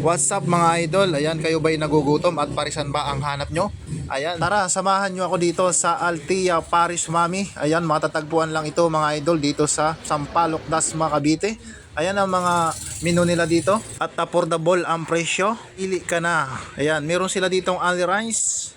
What's up mga idol? Ayan, kayo ba'y nagugutom at parisan ba ang hanap nyo? Ayan, tara, samahan nyo ako dito sa Altia Paris Mami. Ayan, matatagpuan lang ito mga idol dito sa Sampaloc, Dasma, Cavite. Ayan ang mga menu nila dito at affordable ang presyo. Pili ka na. Ayan, meron sila ditong only rice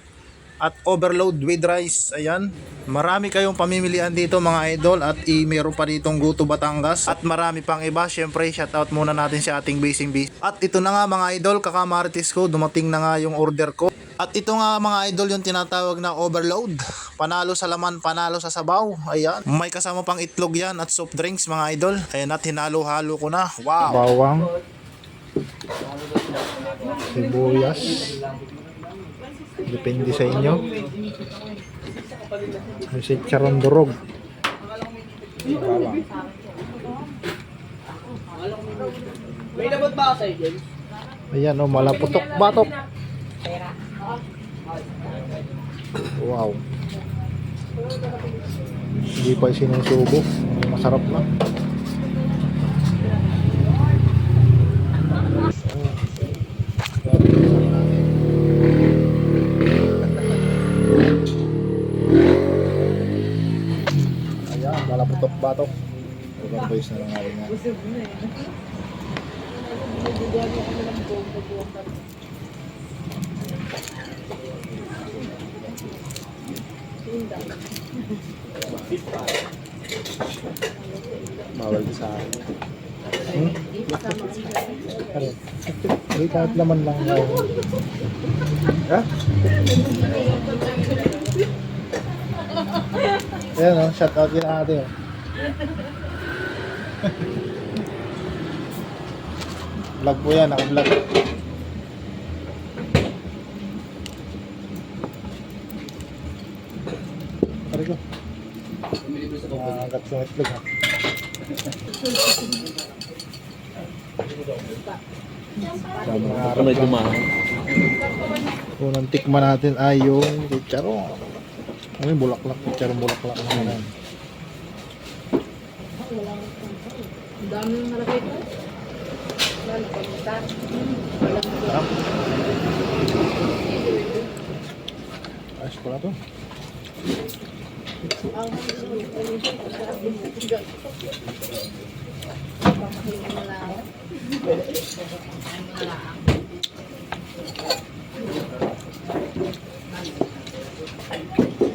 at overload with rice. Ayan. Marami kayong pamimilian dito mga idol at i meron pa ditong Guto Batangas at marami pang iba. Syempre, shoutout muna natin sa ating basing base. At ito na nga mga idol, kakamarites ko, dumating na nga yung order ko. At ito nga mga idol yung tinatawag na overload. Panalo sa laman, panalo sa sabaw. Ayan. May kasama pang itlog yan at soft drinks mga idol. Ayan at hinalo-halo ko na. Wow. bawang, sibuyas. Depende sa inyo. Kasi charon durog. May labot ba sa'yo, James? Ayan o, malaputok batok. Wow. Hindi pa sinusubo. Masarap na. Ayan, malaputok batok. Ibang boys na lang nga rin nga. Bawal sa akin. Hmm? Ano? Hindi kahit laman lang. Ha? Ayan o, shout out yun ate o. Vlog po yan, naka-vlog. Pare ko. Nakagat yung itlog ha. Dami ng araw May pa. dumaan. Unang tikman natin ay yung chicharon. Ano yung bulaklak? Chicharon bulaklak na yan. Ang dami ng malaki ito. Lalo pag isa. Sarap. Ayos pala to. Ang sarap din sa tiga. Pamahiling mo lang. Ay, mga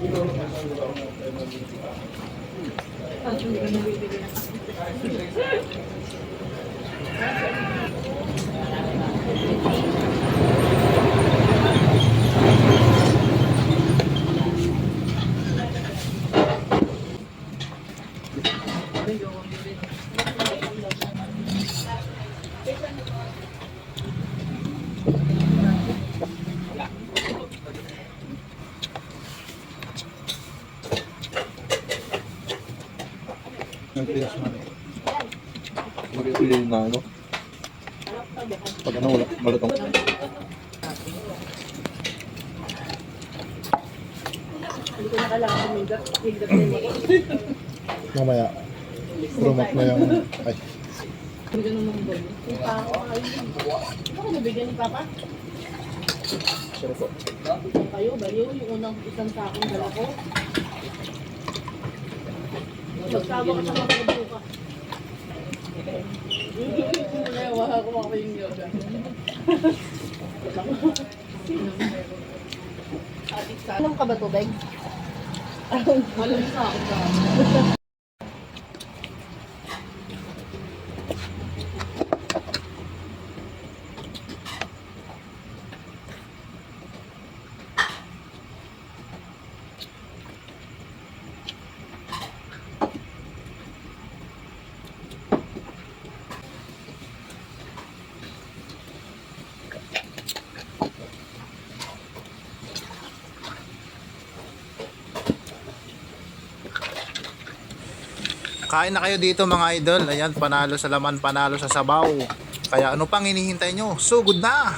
laang. Ah, ng Yung pinas mo. Magpipili na ano. Pag ano wala. Malatong. Hindi ko na kailangan humigap. Higap din ako. Mamaya. Rumat mo yung... Ay. Hindi ka naman ba? Yung pako, ayun. Bakit nabigyan ni Papa? Sorry po. Kayo, baliw. Yung unang isang sakong dala ko. Magsawa ka sa mga buka. Nayawa ko mga yung yoga. Alam ka ba tubig? Alam sa akin Kain na kayo dito mga idol. Ayan, panalo sa laman, panalo sa sabaw. Kaya ano pang hinihintay nyo? So good na!